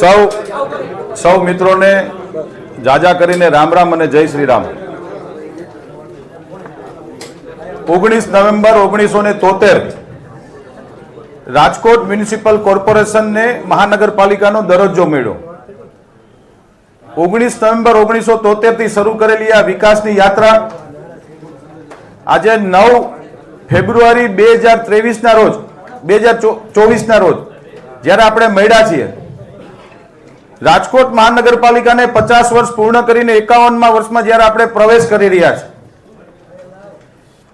સૌ સૌ મિત્રોને જાજા કરીને રામ રામ અને જય શ્રી રામ. ઓગણીસ નવેમ્બર ઓગણીસો ને તોતેર રાજકોટ મ્યુનિસિપલ કોર્પોરેશનને મહાનગરપાલિકાનો દરજ્જો મળ્યો. ઓગણીસ નવેમ્બર ઓગણીસો તોતેરથી શરૂ કરેલી આ વિકાસની યાત્રા આજે નવ ફેબ્રુઆરી બે હજાર ત્રેવીસના રોજ, બે હજાર ચોવીસના રોજ, જ્યારે આપણે મળ્યા છીએ રાજકોટ મહાનગરપાલિકાને પચાસ વર્ષ પૂર્ણ કરીને એકાવનમાં વર્ષમાં જ્યારે આપણે પ્રવેશ કરી રહ્યા છે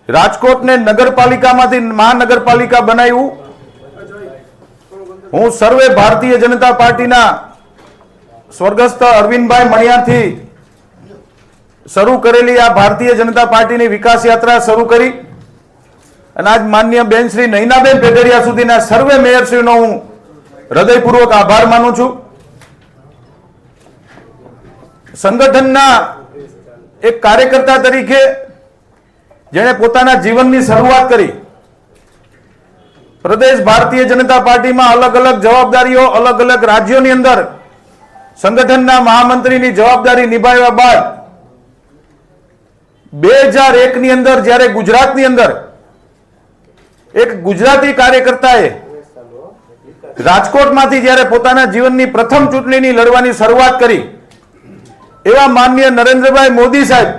રાજકોટને નગરપાલિકામાંથી મહાનગરપાલિકા બનાવ્યું. હું સર્વે ભારતીય જનતા પાર્ટીના સ્વર્ગસ્થ અરવિંદભાઈ મણિયાથી શરૂ કરેલી આ ભારતીય જનતા પાર્ટીની વિકાસ યાત્રા શરૂ કરી. અને આજ માન્ય બેન શ્રી નૈનાબેન પેટડિયા સુધીના સર્વે મેયરશ્રીનો હું હૃદયપૂર્વક આભાર માનું છું. સંગઠનના એક કાર્યકર્તા તરીકે જેણે પોતાના જીવનની શરૂઆત કરી. પ્રદેશ ભારતીય જનતા પાર્ટીમાં અલગ અલગ જવાબદારીઓ, અલગ અલગ રાજ્યોની અંદર સંગઠનના મહામંત્રીની જવાબદારી નિભાવ્યા બાદ બે હજાર એકની અંદર જ્યારે ગુજરાતની અંદર એક ગુજરાતી કાર્યકર્તાએ રાજકોટમાંથી જ્યારે પોતાના જીવનની પ્રથમ ચૂંટણીની લડવાની શરૂઆત કરી એવા માનનીય નરેન્દ્રભાઈ મોદી સાહેબ,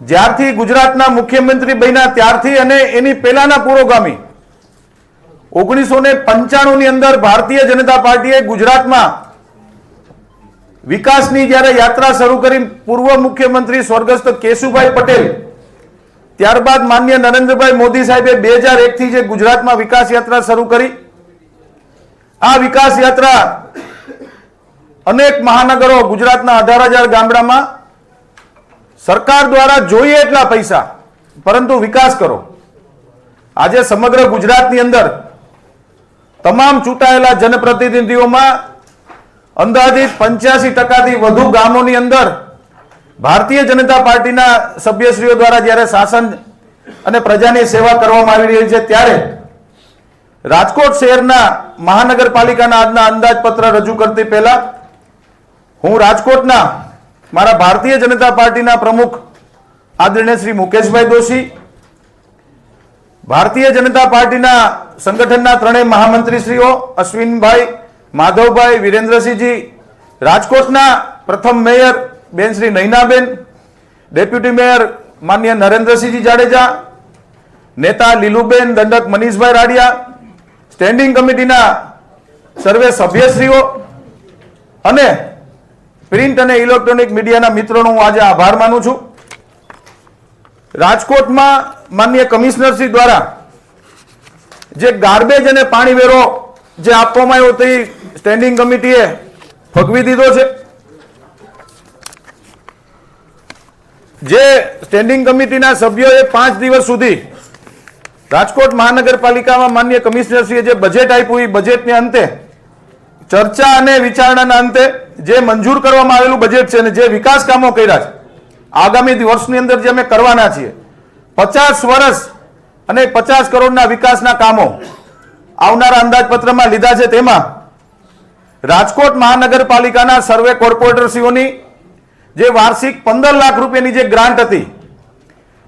જ્યારથી ગુજરાતના મુખ્યમંત્રી બન્યા ત્યારથી અને એની પહેલાના પુરોગામી ઓગણીસો ને પંચાણું અંદર ભારતીય જનતા પાર્ટીએ ગુજરાતમાં વિકાસની જ્યારે યાત્રા શરૂ કરી પૂર્વ મુખ્યમંત્રી સ્વર્ગસ્થ કેશુભાઈ પટેલ, ત્યારબાદ માન્ય નરેન્દ્રભાઈ મોદી સાહેબે બે હજાર એક થી જે ગુજરાતમાં વિકાસ યાત્રા શરૂ કરી, આ વિકાસ યાત્રા અનેક મહાનગરો ગુજરાતના અઢાર હજાર ગામડામાં સરકાર દ્વારા જોઈએ એટલા પૈસા, પરંતુ વિકાસ કરો. આજે સમગ્ર ગુજરાતની અંદર તમામ ચૂંટાયેલા જનપ્રતિનિધિઓમાં અંદાજિત પંચ્યાસી ટકાથી વધુ ગામોની અંદર ભારતીય જનતા પાર્ટીના સભ્યશ્રીઓ દ્વારા જ્યારે શાસન અને પ્રજાની સેવા કરવામાં આવી રહી છે, ત્યારે રાજકોટ શહેરના મહાનગરપાલિકાના આજના અંદાજપત્ર રજૂ કરતી પહેલા હું રાજકોટના મારા ભારતીય જનતા પાર્ટીના પ્રમુખ આદરણીય શ્રી મુકેશભાઈ દોશી, ભારતીય જનતા પાર્ટીના સંગઠનના ત્રણેય મહામંત્રીશ્રીઓ અશ્વિનભાઈ, માધવભાઈ, વિરેન્દ્રસિંહજી, રાજકોટના પ્રથમ મેયર બેન શ્રી નૈનાબેન, ડેપ્યુટી મેયર માન્ય નરેન્દ્રસિંહજી જાડેજા, નેતા લીલુબેન દંડક મનીષભાઈ રાડિયા, સ્ટેન્ડિંગ કમિટીના સર્વે સભ્યશ્રીઓ અને પ્રિન્ટ અને ઇલેક્ટ્રોનિક મીડિયાના મિત્રોનો હું આજે આભાર માનું છું. રાજકોટમાં માન્ય કમિશનરશ્રી દ્વારા જે ગાર્બેજ અને પાણી વેરો જે આપવામાં આવ્યો તે સ્ટેન્ડિંગ કમિટીએ ફગવી દીધો છે. જે સ્ટેન્ડિંગ કમિટીના સભ્યોએ પાંચ દિવસ સુધી રાજકોટ મહાનગરપાલિકામાં માન્ય કમિશનરશ્રીએ જે બજેટ આપ્યું, એ બજેટને અંતે ચર્ચા અને વિચારણાના અંતે જે મંજૂર કરવામાં આવેલું બજેટ છે અને જે વિકાસ કામો કર્યા છે, આગામી વર્ષની અંદર જે અમે કરવાના છીએ, પચાસ વર્ષ અને પચાસ કરોડના વિકાસના કામો આવનારા અંદાજપત્રમાં લીધા છે. તેમાં રાજકોટ મહાનગરપાલિકાના સર્વે કોર્પોરેટરશ્રીઓની જે વાર્ષિક પંદર લાખ રૂપિયાની જે ગ્રાન્ટ હતી,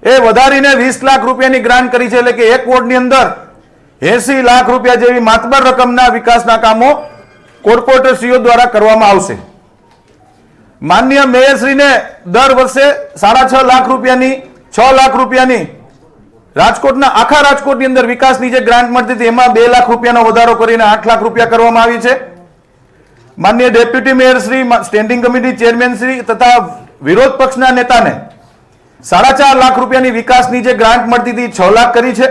એ વધારીને વીસ લાખ રૂપિયાની ગ્રાન્ટ કરી છે. એટલે કે એક વોર્ડની અંદર એસી લાખ રૂપિયા જેવી માતબર રકમના વિકાસના કામો કોર્પોરેટરશ્રીઓ દ્વારા કરવામાં આવશે. માન્ય મેયરશ્રીને દર વર્ષે સાડા છ લાખ રૂપિયાની, છ લાખ રૂપિયાની રાજકોટના આખા રાજકોટની અંદર વિકાસની જે ગ્રાન્ટ મળતી હતી, એમાં બે લાખ રૂપિયાનો વધારો કરીને આઠ લાખ રૂપિયા કરવામાં આવી છે. માન્ય deputy mayor Shri standing committee chairman Shri તથા વિરોધ પક્ષના નેતાને સાડા ચાર લાખ રૂપિયાની વિકાસની જે ગ્રાન્ટ મળતી હતી, છ લાખ કરી છે.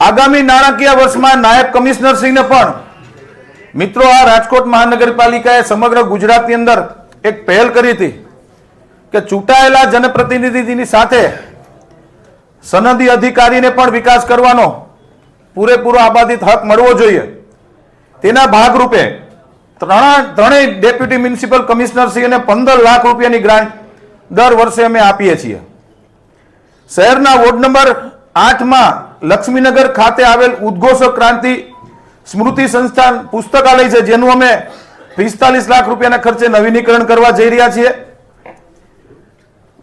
આગામી નાણાકીય વર્ષમાં નાયબ કમિશનર શ્રીને પણ મિત્રો, આ રાજકોટ મહાનગરપાલિકાએ સમગ્ર ગુજરાતની અંદર એક પહેલ કરી હતી કે ચૂંટાયેલા જનપ્રતિનિધિની સાથે સનદી અધિકારીને પણ વિકાસ કરવાનો પૂરેપૂરો આબાદિત હક મળવો જોઈએ. તેના ભાગરૂપે ત્રણ, ત્રણેય ડેપ્યુટી મ્યુનિસિપલ કમિશનરશ્રીને પંદર લાખ રૂપિયાની ગ્રાન્ટ દર વર્ષે અમે આપીએ છીએ. શહેરના વોર્ડ નંબર આઠમાં લક્ષ્મીનગર ખાતે આવેલ ઉદ્ઘોષક ક્રાંતિ સ્મૃતિ સંસ્થાન પુસ્તકાલય છે, જેનું અમે પિસ્તાલીસ લાખ રૂપિયાના ખર્ચે નવીનીકરણ કરવા જઈ રહ્યા છીએ.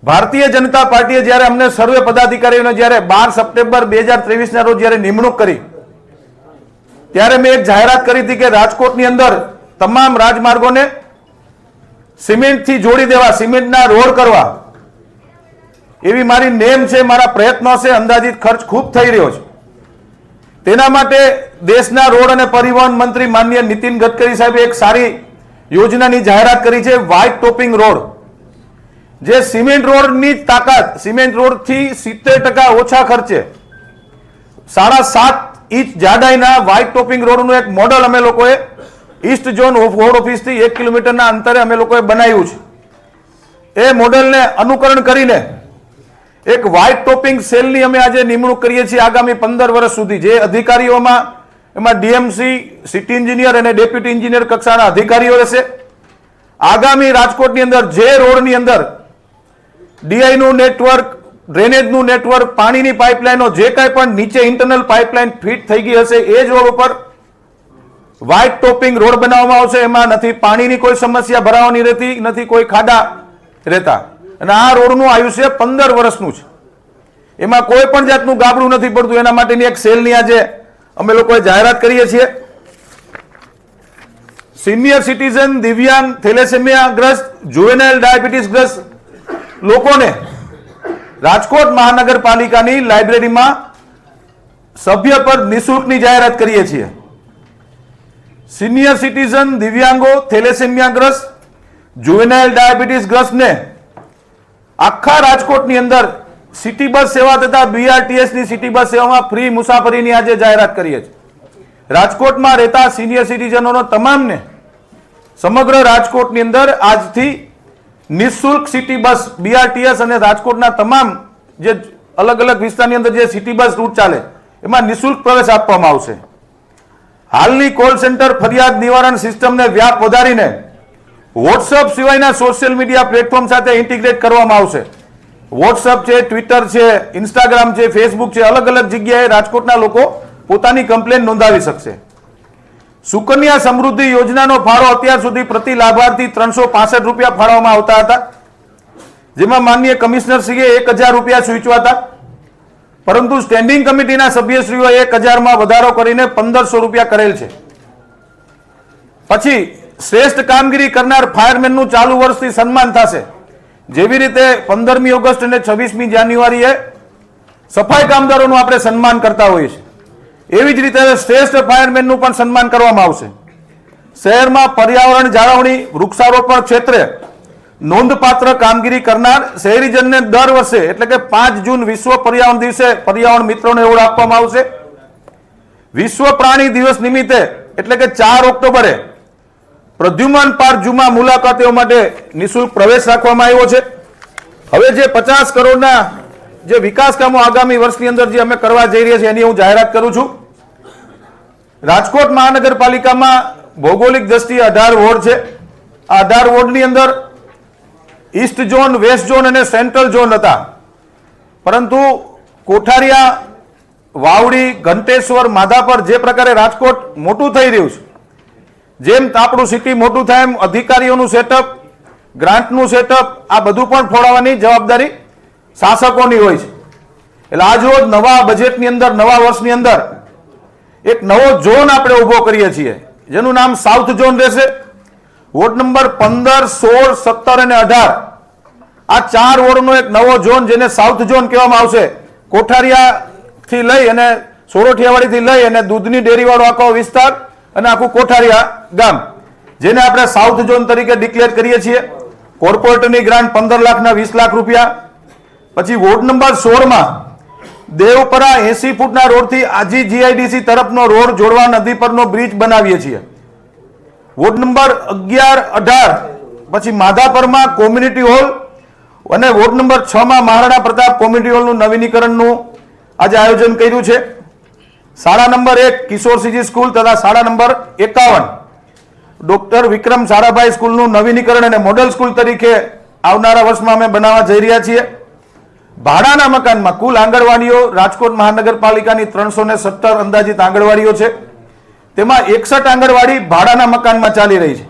ભારતીય જનતા પાર્ટીએ જ્યારે અમને સર્વે પદાધિકારીઓને જ્યારે બાર સપ્ટેમ્બર બે હજાર ત્રેવીસના રોજ જ્યારે નિમણૂક કરી, ત્યારે મેં એક જાહેરાત કરી હતી કે રાજકોટની અંદર તમામ રાજમાર્ગોને સિમેન્ટથી જોડી દેવા, સિમેન્ટના રોડ કરવા, એવી મારી નેમ છે, મારા પ્રયત્નો છે અંદાજિત ખર્ચ ખૂબ થઈ રહ્યો છે. તેના માટે દેશના રોડ અને પરિવહન મંત્રી માનનીય નીતિન ગડકરી સાહેબે એક સારી યોજનાની જાહેરાત કરી છે વ્હાઇટ ટોપિંગ રોડ જે સિમેન્ટ રોડની તાકાત, સિમેન્ટ રોડથી સિત્તેર ટકા ઓછા ખર્ચે. સાડા સાત ઇંચ જાડાઈના વ્હાઇટ ટોપિંગ રોડનું એક મોડલ અમે લોકોએ ઈસ્ટ ઝોન હોડ ઓફિસથી એક કિલોમીટરના અંતરે અમે લોકોએ બનાવ્યું છે. એ મોડેલને અનુકરણ કરીને એક વ્હાઇટ ટોપિંગ સેલની અમે આજે નિમણૂક કરીએ છીએ આગામી પંદર વર્ષ સુધી. જે અધિકારીઓમાં, એમાં ડીએમસી સિટી એન્જિનિયર અને ડેપ્યુટી એન્જિનિયર કક્ષાના અધિકારીઓ રહેશે. આગામી રાજકોટની અંદર, જે રોડની અંદર ડીઆઈનું નેટવર્ક ડ્રેનેજનું નેટવર્ક પાણીની પાઇપલાઇનો જે કાંઈ પણ નીચે ઇન્ટરનલ પાઇપલાઇન ફિટ થઈ ગઈ હશે, એ જ રોડ ઉપર વ્હાઇટ ટોપિંગ રોડ બનાવવામાં આવશે. એમાં નથી પાણીની કોઈ સમસ્યા, ભરાવાની રહેતી નથી, કોઈ ખાડા રહેતા. અને આ રોડનું આયુષ્ય પંદર વર્ષનું છે. એમાં કોઈ પણ જાતનું ગાબડું નથી પડતું. એના માટેની એક સેલની આજે અમે લોકોએ જાહેરાત કરીએ છીએ. સિનિયર સિટીઝન દિવ્યાંગ થેલેસેમિયા ગ્રસ્ત જુવેનાઇલ ડાયાબિટીસ ગ્રસ્ત લોકોને રાજકોટ મહાનગરપાલિકાની લાઇબ્રેરીમાં સભ્ય પર નિઃશુલ્કની જાહેરાત કરીએ છીએ. સિનિયર સિટીઝન દિવ્યાંગો થેલેસેમિયા ગ્રસ્ત જુવેનાઇલ ડાયાબિટીસ ગ્રસ્તને આખા રાજકોટની અંદર સિટી બસ સેવા તથા બીઆરટીએસની સિટી બસ સેવામાં ફ્રી મુસાફરીની આજે જાહેરાત કરીએ છીએ. રાજકોટમાં રહેતા સિનિયર સિટીઝનોનો તમામને સમગ્ર રાજકોટની અંદર આજથી નિઃશુલ્ક સિટી બસ બીઆરટીએસ અને રાજકોટના તમામ જે અલગ અલગ વિસ્તારની અંદર જે સિટી બસ રૂટ ચાલે, એમાં નિઃશુલ્ક પ્રવેશ આપવામાં આવશે. હાલની કોલ સેન્ટર ફરિયાદ નિવારણ સિસ્ટમને વ્યાપ વધારીને વોટ્સઅપ સિવાયના સોશિયલ મીડિયા પ્લેટફોર્મ સાથે ઇન્ટિગ્રેટ કરવામાં આવશે. વોટ્સઅપ છે ટ્વિટર છે ઇન્સ્ટાગ્રામ છે ફેસબુક છે, અલગ અલગ જગ્યાએ રાજકોટના લોકો પોતાની કમ્પ્લેન નોંધાવી શકશે. સુકન્યા સમૃદ્ધિ યોજનાનો ફાળો અત્યાર સુધી પ્રતિ લાભાર્થી ત્રણસો પાસઠ રૂપિયા ફાળવવામાં આવતા હતા. જેમાં માનનીય કમિશનરશ્રીએ એક હજાર રૂપિયા સૂચવા હતા. પરંતુ સ્ટેન્ડિંગ કમિટીના સભ્યશ્રીઓએ એક હજારમાં વધારો કરીને પંદરસો રૂપિયા કરેલ છે. પછી શ્રેષ્ઠ કામગીરી કરનાર ફાયરમેનનું ચાલુ વર્ષથી સન્માન થશે. જેવી રીતે પંદરમી ઓગસ્ટ અને છવ્વીસમી જાન્યુઆરીએ સફાઈ કામદારોનું આપણે સન્માન કરતા હોઈએ છીએ. એવી જ રીતે શ્રેષ્ઠ ફાયરમેનનું પણ સન્માન કરવામાં આવશે. શહેરમાં પર્યાવરણ જાળવણી, વૃક્ષારોપણ ક્ષેત્રે નોંધપાત્ર કામગીરી કરનાર શહેરીજનને દર વર્ષે એટલે કે પાંચ જૂન વિશ્વ પર્યાવરણ દિવસે પર્યાવરણ મિત્રોને એવોર્ડ આપવામાં આવશે. વિશ્વ પ્રાણી દિવસ નિમિત્તે એટલે કે ચાર ઓક્ટોબરે પ્રદ્યુમન પાર્ક જુમા મુલાકાતીઓ માટે નિઃશુલ્ક પ્રવેશ રાખવામાં આવ્યો છે. હવે જે પચાસ કરોડના જે વિકાસ કામો આગામી વર્ષની અંદર જે અમે કરવા જઈ રહ્યા છીએ એની હું જાહેરાત કરું છું. રાજકોટ મહાનગરપાલિકામાં ભૌગોલિક દ્રષ્ટિએ અઢાર વોર્ડ છે. આ અઢાર વોર્ડની અંદર ઈસ્ટ ઝોન, વેસ્ટ ઝોન અને સેન્ટ્રલ ઝોન હતા. પરંતુ કોઠારિયા, વાવડી, ઘંટેશ્વર, માધાપર જે પ્રકારે રાજકોટ મોટું થઈ રહ્યું છે જેમ આપણું સિટી મોટું થાય એમ અધિકારીઓનું સેટઅપ ગ્રાન્ટનું સેટઅપ આ બધું પણ ફોડાવવાની જવાબદારી શાસકોની હોય છે. એટલે આજ રોજ નવા બજેટની અંદર, નવા વર્ષની અંદર એક નવો ઝોન આપણે ઊભો કરીએ છીએ. જેનું નામ સાઉથ ઝોન રહેશે. વોર્ડ નંબર પંદર, સોળ, સત્તર અને અઢાર. આ ચાર વોર્ડનો એક નવો ઝોન જેને સાઉથ ઝોન કહેવામાં આવશે. કોઠારિયાથી લઈ અને સોરઠિયાવાડીથી લઈ અને દૂધની ડેરીવાળો આખો વિસ્તાર અને આખું કોઠારિયા ગામ, જેને આપણે સાઉથ ઝોન તરીકે ડિક્લેર કરીએ છીએ. કોર્પોરેટરની ગ્રાન્ટ પંદર લાખના વીસ લાખ રૂપિયા. પછી વોર્ડ નંબર સોળમાં દેવપરા એસી ફૂટના રોડથી આજી જીઆઈડીસી તરફનો રોડ જોડવા નદી પરનો બ્રિજ બનાવીએ છીએ. વોર્ડ નંબર અગિયાર, અઢાર, પછી માધાપરમાં કોમ્યુનિટી હોલ અને વોર્ડ નંબર છમાં મહારાણા પ્રતાપ કોમ્યુનિટી હોલનું નવીનીકરણનું આજે આયોજન કર્યું છે. શાળા નંબર એક કિશોરસિંહજી સ્કૂલ તથા શાળા નંબર એકાવન. ડોક્ટર વિક્રમ સારાભાઈ સ્કૂલનું નવીનીકરણ અને મોડલ સ્કૂલ તરીકે આવનારા વર્ષમાં અમે બનાવવા જઈ રહ્યા છીએ. ભાડાના મકાનમાં કુલ આંગણવાડીઓ રાજકોટ મહાનગરપાલિકાની ત્રણસો ને સત્તર અંદાજિત આંગણવાડીઓ છે. તેમાં એકસઠ આંગણવાડી ભાડાના મકાનમાં ચાલી રહી છે.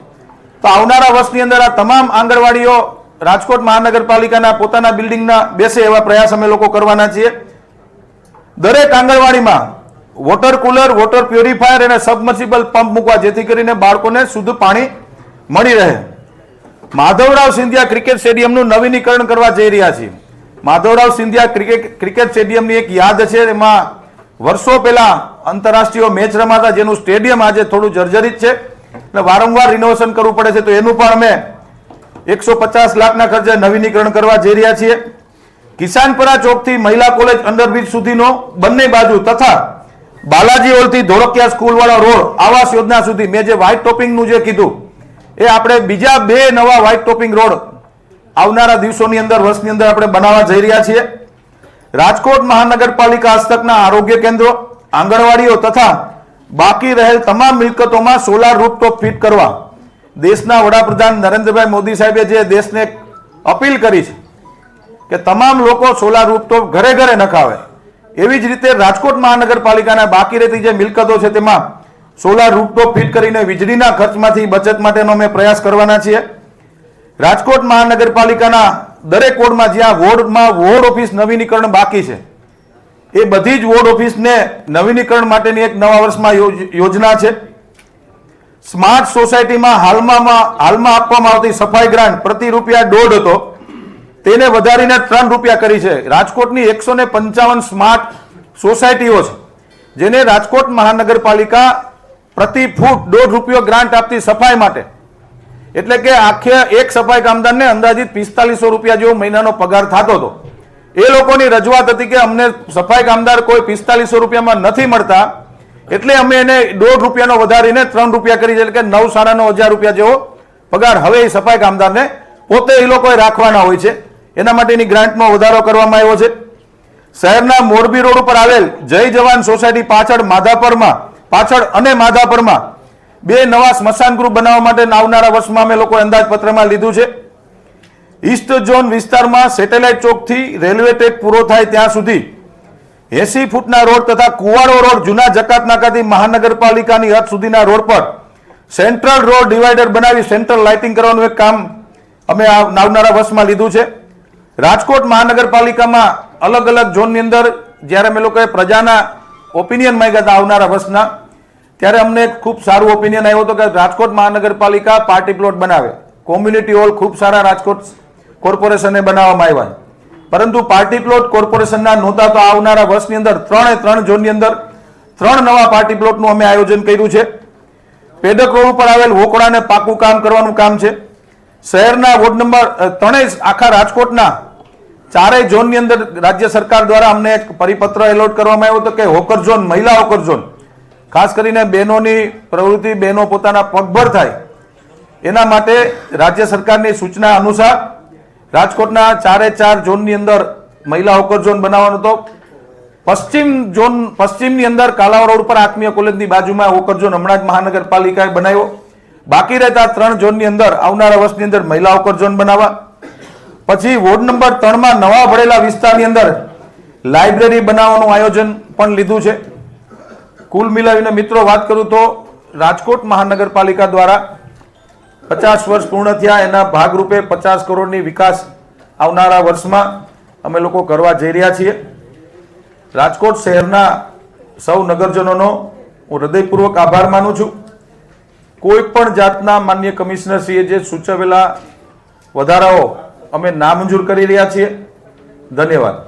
તો આવનારા વર્ષની અંદર આ તમામ આંગણવાડીઓ રાજકોટ મહાનગરપાલિકાના પોતાના બિલ્ડિંગના બેસે એવા પ્રયાસ અમે લોકો કરવાના છીએ. દરેક આંગણવાડીમાં વોટર કુલર વોટર પ્યોરિફાયર અને સબમર્સિબલ પંપ મૂકવા, જેથી કરીને બાળકોને શુદ્ધ પાણી મળી રહે. માધવરાવ સિંધિયા ક્રિકેટ સ્ટેડિયમનું નવીનીકરણ કરવા જઈ રહ્યા છીએ માધવરાવ સિંધિયા ક્રિકેટ ક્રિકેટ સ્ટેડિયમની એક યાદ છે, એમાં વર્ષો પહેલા આંતરરાષ્ટ્રીય મેચ રમાતા, જેનું સ્ટેડિયમ આજે થોડું જર્જરિત છે. એટલે વારંવાર રિનોવેશન કરવું પડે છે, તો એનું પણ અમે એકસો પચાસ લાખના ખર્ચે નવીનીકરણ કરવા જઈ રહ્યા છીએ. કિસાનપરા ચોકથી મહિલા કોલેજ અંડરબ્રિજ સુધીનો બંને બાજુ તથા બાલાજી હોલથી ધોળકિયા સ્કૂલ વાળો રોડ આવાસ યોજના સુધી મેં જે વ્હાઇટ ટોપિંગનું જે કીધું, એ આપણે બીજા બે નવા વ્હાઇટ ટોપિંગ રોડ આવનારા દિવસોની અંદર, વર્ષની અંદર આપણે બનાવવા જઈ રહ્યા છીએ. રાજકોટ મહાનગરપાલિકા હસ્તકના આરોગ્ય કેન્દ્રો, આંગણવાડીઓ તથા બાકી રહેલ તમામ મિલકતોમાં સોલાર રૂપટોપ ફિટ કરવા દેશના વડાપ્રધાન નરેન્દ્રભાઈ મોદી સાહેબે જે દેશને અપીલ કરી છે કે તમામ લોકો સોલાર રૂપટોપ ઘરે ઘરે નખાવે. એવી જ રીતે રાજકોટ મહાનગરપાલિકાના બાકી રહેતી જે મિલકતો છે તેમાં સોલાર રૂપટોપ ફિટ કરીને વીજળીના ખર્ચમાંથી બચત માટેનો અમે પ્રયાસ કરવાના છીએ. રાજકોટ મહાનગરપાલિકાના દરેક વોર્ડમાં જ્યાં વોર્ડમાં વોર્ડ ઓફિસ નવીનીકરણ બાકી છે, એ બધી જ વોર્ડ ઓફિસને નવીનીકરણ માટેની એક નવા વર્ષમાં યોજ- યોજના છે. સ્માર્ટ સોસાયટીમાં હાલમાં હાલમાં આપવામાં આવતી સફાઈ ગ્રાન્ટ પ્રતિ રૂપિયા દોઢ હતો. તેને વધારીને ત્રણ રૂપિયા કરી છે. રાજકોટની એકસો ને પંચાવન સ્માર્ટ સોસાયટીઓ છે, જેને રાજકોટ મહાનગરપાલિકા પ્રતિ ફૂટ દોઢ રૂપિયો ગ્રાન્ટ આપતી સફાઈ માટે. એટલે કે આખે એક સફાઈ કામદારને અંદાજિત પિસ્તાલીસો રૂપિયા જેવો મહિનાનો પગાર થતો હતો. એ લોકોની રજૂઆત હતી કે અમને સફાઈ કામદાર કોઈ પિસ્તાલીસો રૂપિયામાં નથી મળતા, એટલે અમે એને દોઢ રૂપિયાનો વધારીને ત્રણ રૂપિયા કરી છે, એટલે કે નવ સાડા નવ હજાર રૂપિયા જેવો પગાર હવે એ સફાઈ કામદારને પોતે એ લોકોએ રાખવાના હોય છે. એના માટેની ગ્રાન્ટમાં વધારો કરવામાં આવ્યો છે. શહેરના મોરબી રોડ ઉપર આવેલ જય જવાન સોસાયટી પાછળ માધાપરમાં, પાછળ અને માધાપરમાં બે નવા સ્મશાન ગૃહ બનાવવા માટે આવનારા વર્ષમાં અમે લોકો અંદાજપત્રમાં લીધું છે. ઈસ્ટ ઝોન વિસ્તારમાં સેટેલાઇટ ચોકથી રેલવે ટ્રેક પૂરો થાય ત્યાં સુધી એસી ફૂટના રોડ તથા કુવાડો રોડ જૂના જકાત નાકાથી મહાનગરપાલિકાની હદ સુધીના રોડ પર સેન્ટ્રલ રોડ ડિવાઈડર બનાવી સેન્ટ્રલ લાઇટિંગ કરવાનું એક કામ અમે આવનારા વર્ષમાં લીધું છે. રાજકોટ મહાનગરપાલિકામાં અલગ અલગ ઝોનની અંદર જ્યારે અમે લોકોએ પ્રજાના ઓપિનિયન માંગ્યા હતા આવનારા વર્ષના, ત્યારે અમને ખૂબ સારું ઓપિનિયન આવ્યો હતો કે રાજકોટ મહાનગરપાલિકા પાર્ટી પ્લોટ બનાવે. કોમ્યુનિટી હોલ ખૂબ સારા રાજકોટ કોર્પોરેશનને બનાવવામાં આવ્યા પરંતુ પાર્ટી પ્લોટ કોર્પોરેશનના નહોતા તો આવનારા વર્ષની અંદર ત્રણે ત્રણ ઝોનની અંદર ત્રણ નવા પાર્ટી પ્લોટનું અમે આયોજન કર્યું છે. પેડક રોડ ઉપર આવેલ વોકડાને પાકું કામ કરવાનું કામ છે. શહેરના વોર્ડ નંબર ત્રણેય આખા રાજકોટના ચારેય ઝોનની અંદર રાજ્ય સરકાર દ્વારા અમને એક પરિપત્ર એલોટ કરવામાં આવ્યો હતો કે હોકર ઝોન, મહિલા હોકર ઝોન. ખાસ કરીને બહેનોની પ્રવૃત્તિ, બહેનો પોતાના પગભર થાય. એના માટે રાજ્ય સરકારની સૂચના અનુસાર રાજકોટના ચારે ચાર ઝોનની અંદર મહિલા હોકર ઝોન બનાવવાનો હતો. પશ્ચિમ ઝોન, પશ્ચિમની અંદર કાલાવા રોડ પર આત્મીય કોલેજની બાજુમાં હોકર ઝોન હમણાં જ મહાનગરપાલિકાએ બનાવ્યો. બાકી રહેતા ત્રણ ઝોનની અંદર આવનારા વર્ષની અંદર મહિલા હોકર ઝોન બનાવવા. પછી વોર્ડ નંબર ત્રણમાં નવા ભરેલા વિસ્તારની અંદર લાઇબ્રેરી બનાવવાનું આયોજન પણ લીધું છે. કુલ મિલાવીને મિત્રો વાત કરું તો રાજકોટ મહાનગરપાલિકા દ્વારા પચાસ વર્ષ પૂર્ણ થયા, એના ભાગરૂપે પચાસ કરોડની વિકાસ આવનારા વર્ષમાં અમે લોકો કરવા જઈ રહ્યા છીએ. રાજકોટ શહેરના સૌ નગરજનોનો હું હૃદયપૂર્વક આભાર માનું છું. કોઈ પણ જાતના માન્ય કમિશનરશ્રીએ જે સૂચવેલા વધારાઓ અમે નામંજૂર કરી રહ્યા છીએ. ધન્યવાદ.